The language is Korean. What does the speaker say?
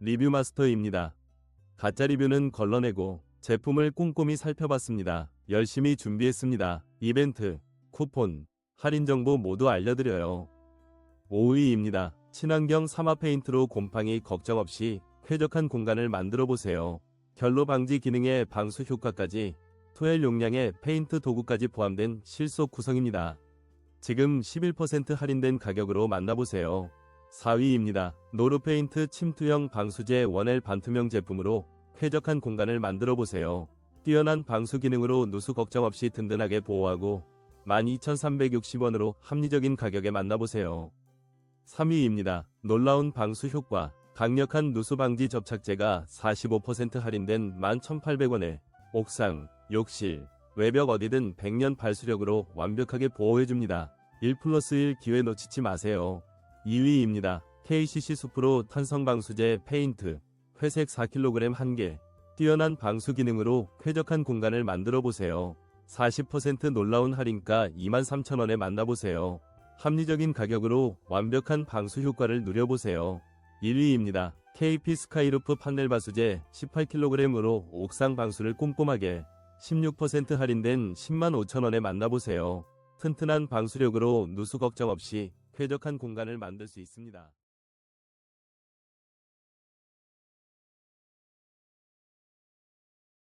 리뷰 마스터입니다. 가짜 리뷰는 걸러내고 제품을 꼼꼼히 살펴봤습니다. 열심히 준비했습니다. 이벤트, 쿠폰, 할인 정보 모두 알려드려요. 5위입니다. 친환경 사마 페인트로 곰팡이 걱정 없이 쾌적한 공간을 만들어 보세요. 결로 방지 기능에 방수 효과까지 토엘 용량의 페인트 도구까지 포함된 실속 구성입니다. 지금 11% 할인된 가격으로 만나보세요. 4위입니다. 노르페인트 침투형 방수제 원엘 반투명 제품으로 쾌적한 공간을 만들어 보세요. 뛰어난 방수 기능으로 누수 걱정 없이 든든하게 보호하고 12,360원으로 합리적인 가격에 만나보세요. 3위입니다. 놀라운 방수 효과. 강력한 누수 방지 접착제가 45% 할인된 11,800원에 옥상, 욕실, 외벽 어디든 100년 발수력으로 완벽하게 보호해줍니다. 1 플러스 1 기회 놓치지 마세요. 2위입니다. KCC 수프로 탄성 방수제 페인트 회색 4kg 1개 뛰어난 방수 기능으로 쾌적한 공간을 만들어 보세요. 40% 놀라운 할인가 23,000원에 만나보세요. 합리적인 가격으로 완벽한 방수 효과를 누려보세요. 1위입니다. KP 스카이루프 판넬 바수제 18kg으로 옥상 방수를 꼼꼼하게 16% 할인된 10만 5천원에 만나보세요. 튼튼한 방수력으로 누수 걱정 없이 쾌적한 공간을 만들 수 있습니다.